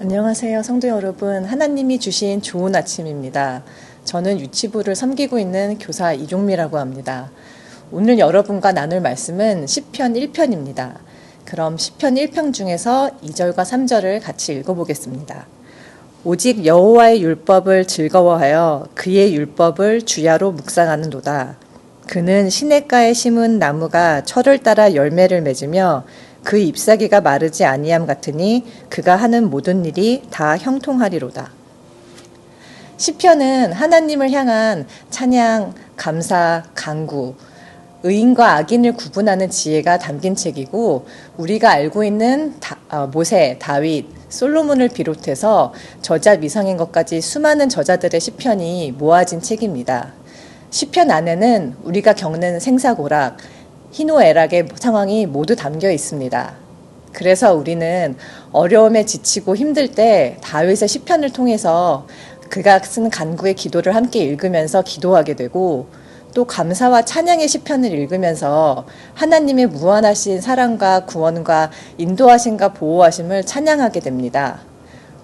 안녕하세요, 성도 여러분. 하나님이 주신 좋은 아침입니다. 저는 유치부를 섬기고 있는 교사 이종미라고 합니다. 오늘 여러분과 나눌 말씀은 시편 1편입니다. 그럼 시편 1편 중에서 2절과 3절을 같이 읽어보겠습니다. 오직 여호와의 율법을 즐거워하여 그의 율법을 주야로 묵상하는도다. 그는 시냇가에 심은 나무가 철을 따라 열매를 맺으며 그 잎사귀가 마르지 아니함 같으니 그가 하는 모든 일이 다 형통하리로다. 시편은 하나님을 향한 찬양, 감사, 강구, 의인과 악인을 구분하는 지혜가 담긴 책이고 우리가 알고 있는 다, 어, 모세, 다윗, 솔로몬을 비롯해서 저자 미성인 것까지 수많은 저자들의 시편이 모아진 책입니다. 시편 안에는 우리가 겪는 생사고락, 희노애락의 상황이 모두 담겨 있습니다. 그래서 우리는 어려움에 지치고 힘들 때 다윗의 시편을 통해서 그가 쓴 간구의 기도를 함께 읽으면서 기도하게 되고 또 감사와 찬양의 시편을 읽으면서 하나님의 무한하신 사랑과 구원과 인도하심과 보호하심을 찬양하게 됩니다.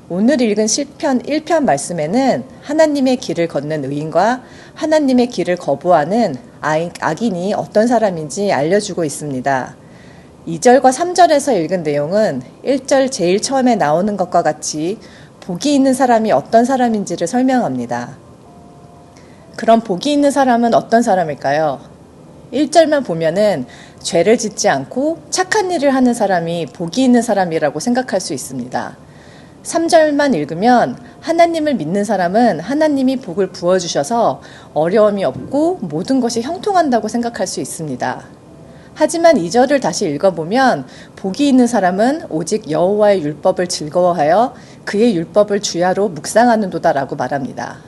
오늘 읽은 시편 1편 말씀에는 하나님의 길을 걷는 의인과 하나님의 길을 거부하는 악인이 어떤 사람인지 알려주고 있습니다. 2절과 3절에서 읽은 내용은 1절 제일 처음에 나오는 것과 같이 복이 있는 사람이 어떤 사람인지를 설명합니다. 그럼 복이 있는 사람은 어떤 사람일까요? 1절만 보면은 죄를 짓지 않고 착한 일을 하는 사람이 복이 있는 사람이라고 생각할 수 있습니다. 3절만 읽으면 하나님을 믿는 사람은 하나님이 복을 부어주셔서 어려움이 없고 모든 것이 형통한다고 생각할 수 있습니다. 하지만 2절을 다시 읽어보면 복이 있는 사람은 오직 여호와의 율법을 즐거워하여 그의 율법을 주야로 묵상하는도다라고 말합니다.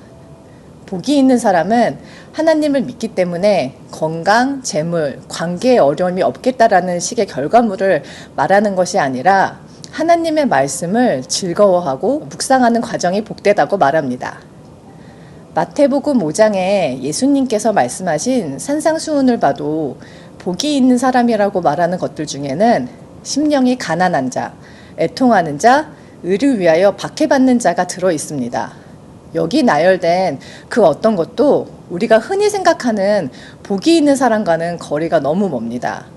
복이 있는 사람은 하나님을 믿기 때문에 건강, 재물, 관계에 어려움이 없겠다라는 식의 결과물을 말하는 것이 아니라 하나님의 말씀을 즐거워하고 묵상하는 과정이 복되다고 말합니다. 마태복음 5장에 예수님께서 말씀하신 산상수훈을 봐도 복이 있는 사람이라고 말하는 것들 중에는 심령이 가난한 자, 애통하는 자, 의를 위하여 박해받는 자가 들어 있습니다. 여기 나열된 그 어떤 것도 우리가 흔히 생각하는 복이 있는 사람과는 거리가 너무 멉니다.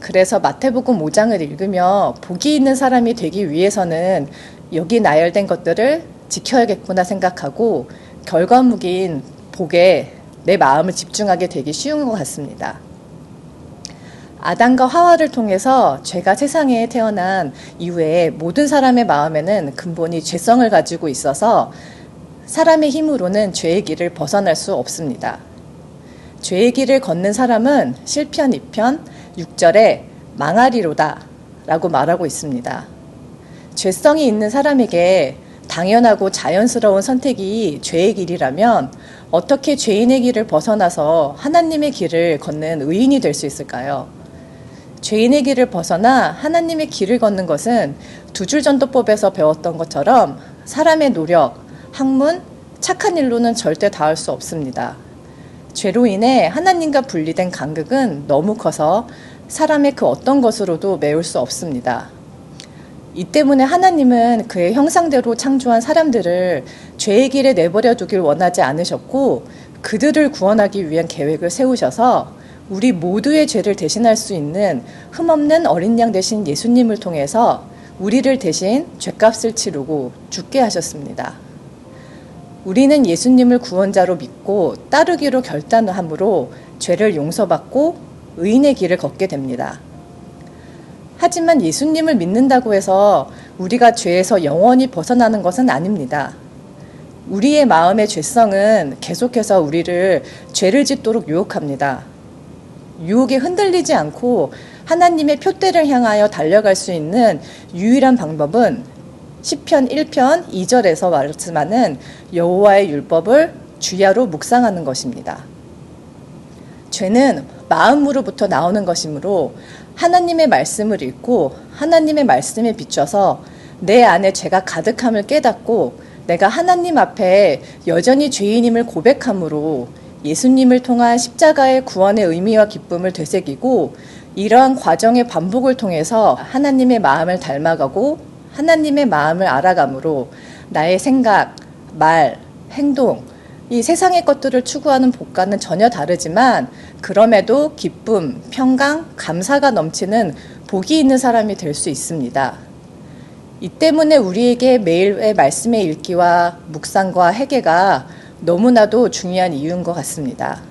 그래서 마태복음 5장을 읽으며 복이 있는 사람이 되기 위해서는 여기 나열된 것들을 지켜야겠구나 생각하고 결과물인 복에 내 마음을 집중하게 되기 쉬운 것 같습니다. 아담과 하와를 통해서 죄가 세상에 태어난 이후에 모든 사람의 마음에는 근본이 죄성을 가지고 있어서 사람의 힘으로는 죄의 길을 벗어날 수 없습니다. 죄의 길을 걷는 사람은 실편 2편 6절에 망하리로다 라고 말하고 있습니다. 죄성이 있는 사람에게 당연하고 자연스러운 선택이 죄의 길이라면 어떻게 죄인의 길을 벗어나서 하나님의 길을 걷는 의인이 될 수 있을까요? 죄인의 길을 벗어나 하나님의 길을 걷는 것은 두 줄 전도법에서 배웠던 것처럼 사람의 노력, 학문, 착한 일로는 절대 닿을 수 없습니다. 죄로 인해 하나님과 분리된 간극은 너무 커서 사람의 그 어떤 것으로도 메울 수 없습니다. 이 때문에 하나님은 그의 형상대로 창조한 사람들을 죄의 길에 내버려 두길 원하지 않으셨고 그들을 구원하기 위한 계획을 세우셔서 우리 모두의 죄를 대신할 수 있는 흠없는 어린 양 대신 예수님을 통해서 우리를 대신 죄값을 치르고 죽게 하셨습니다. 우리는 예수님을 구원자로 믿고 따르기로 결단함으로 죄를 용서받고 의인의 길을 걷게 됩니다. 하지만 예수님을 믿는다고 해서 우리가 죄에서 영원히 벗어나는 것은 아닙니다. 우리의 마음의 죄성은 계속해서 우리를 죄를 짓도록 유혹합니다. 유혹에 흔들리지 않고 하나님의 표대를 향하여 달려갈 수 있는 유일한 방법은 시편 1편 2절에서 말씀하는 여호와의 율법을 주야로 묵상하는 것입니다. 죄는 마음으로부터 나오는 것이므로 하나님의 말씀을 읽고 하나님의 말씀에 비춰서 내 안에 죄가 가득함을 깨닫고 내가 하나님 앞에 여전히 죄인임을 고백함으로 예수님을 통한 십자가의 구원의 의미와 기쁨을 되새기고 이러한 과정의 반복을 통해서 하나님의 마음을 닮아가고 하나님의 마음을 알아감으로 나의 생각, 말, 행동, 이 세상의 것들을 추구하는 복과는 전혀 다르지만 그럼에도 기쁨, 평강, 감사가 넘치는 복이 있는 사람이 될 수 있습니다. 이 때문에 우리에게 매일의 말씀의 읽기와 묵상과 회개가 너무나도 중요한 이유인 것 같습니다.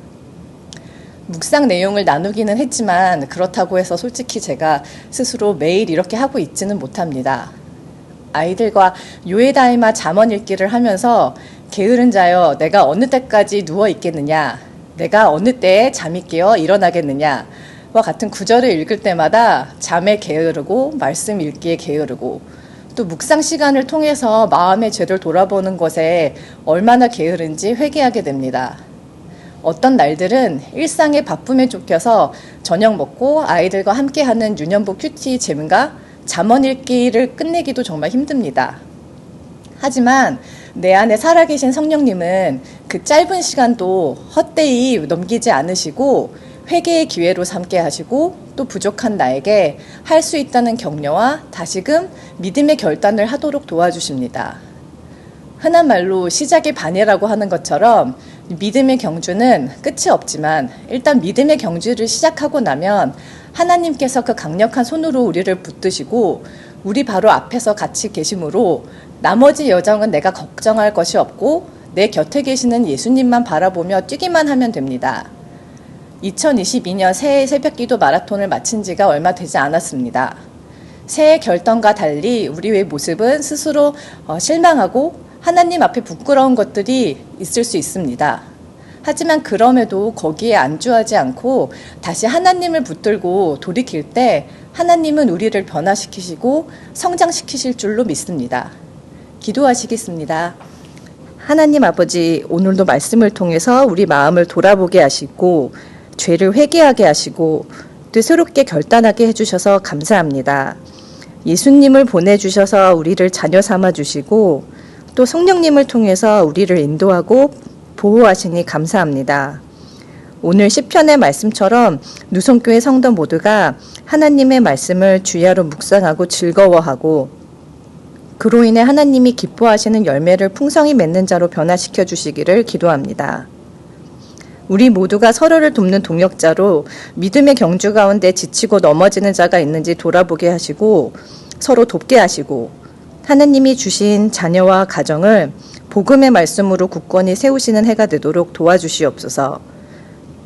묵상 내용을 나누기는 했지만 그렇다고 해서 솔직히 제가 스스로 매일 이렇게 하고 있지는 못합니다. 아이들과 요에다이마 잠언 읽기를 하면서 게으른 자여 내가 어느 때까지 누워 있겠느냐 내가 어느 때에 잠이 깨어 일어나겠느냐 와 같은 구절을 읽을 때마다 잠에 게으르고 말씀 읽기에 게으르고 또 묵상 시간을 통해서 마음의 죄를 돌아보는 것에 얼마나 게으른지 회개하게 됩니다. 어떤 날들은 일상의 바쁨에 쫓겨서 저녁 먹고 아이들과 함께하는 유년부 큐티 재문과 잠언 읽기를 끝내기도 정말 힘듭니다. 하지만 내 안에 살아계신 성령님은 그 짧은 시간도 헛되이 넘기지 않으시고 회개의 기회로 삼게 하시고 또 부족한 나에게 할 수 있다는 격려와 다시금 믿음의 결단을 하도록 도와주십니다. 흔한 말로 시작이 반이라고 하는 것처럼 믿음의 경주는 끝이 없지만 일단 믿음의 경주를 시작하고 나면 하나님께서 그 강력한 손으로 우리를 붙드시고 우리 바로 앞에서 같이 계심으로 나머지 여정은 내가 걱정할 것이 없고 내 곁에 계시는 예수님만 바라보며 뛰기만 하면 됩니다. 2022년 새해 새벽 기도 마라톤을 마친 지가 얼마 되지 않았습니다. 새해 결단과 달리 우리의 모습은 스스로 어, 실망하고 하나님 앞에 부끄러운 것들이 있을 수 있습니다. 하지만 그럼에도 거기에 안주하지 않고 다시 하나님을 붙들고 돌이킬 때 하나님은 우리를 변화시키시고 성장시키실 줄로 믿습니다. 기도하시겠습니다. 하나님 아버지, 오늘도 말씀을 통해서 우리 마음을 돌아보게 하시고 죄를 회개하게 하시고 또 새롭게 결단하게 해주셔서 감사합니다. 예수님을 보내주셔서 우리를 자녀 삼아 주시고 또 성령님을 통해서 우리를 인도하고 보호하시니 감사합니다. 오늘 시편의 말씀처럼 누성교회 성도 모두가 하나님의 말씀을 주야로 묵상하고 즐거워하고 그로 인해 하나님이 기뻐하시는 열매를 풍성히 맺는 자로 변화시켜 주시기를 기도합니다. 우리 모두가 서로를 돕는 동역자로 믿음의 경주 가운데 지치고 넘어지는 자가 있는지 돌아보게 하시고 서로 돕게 하시고 하나님이 주신 자녀와 가정을 복음의 말씀으로 굳건히 세우시는 해가 되도록 도와주시옵소서.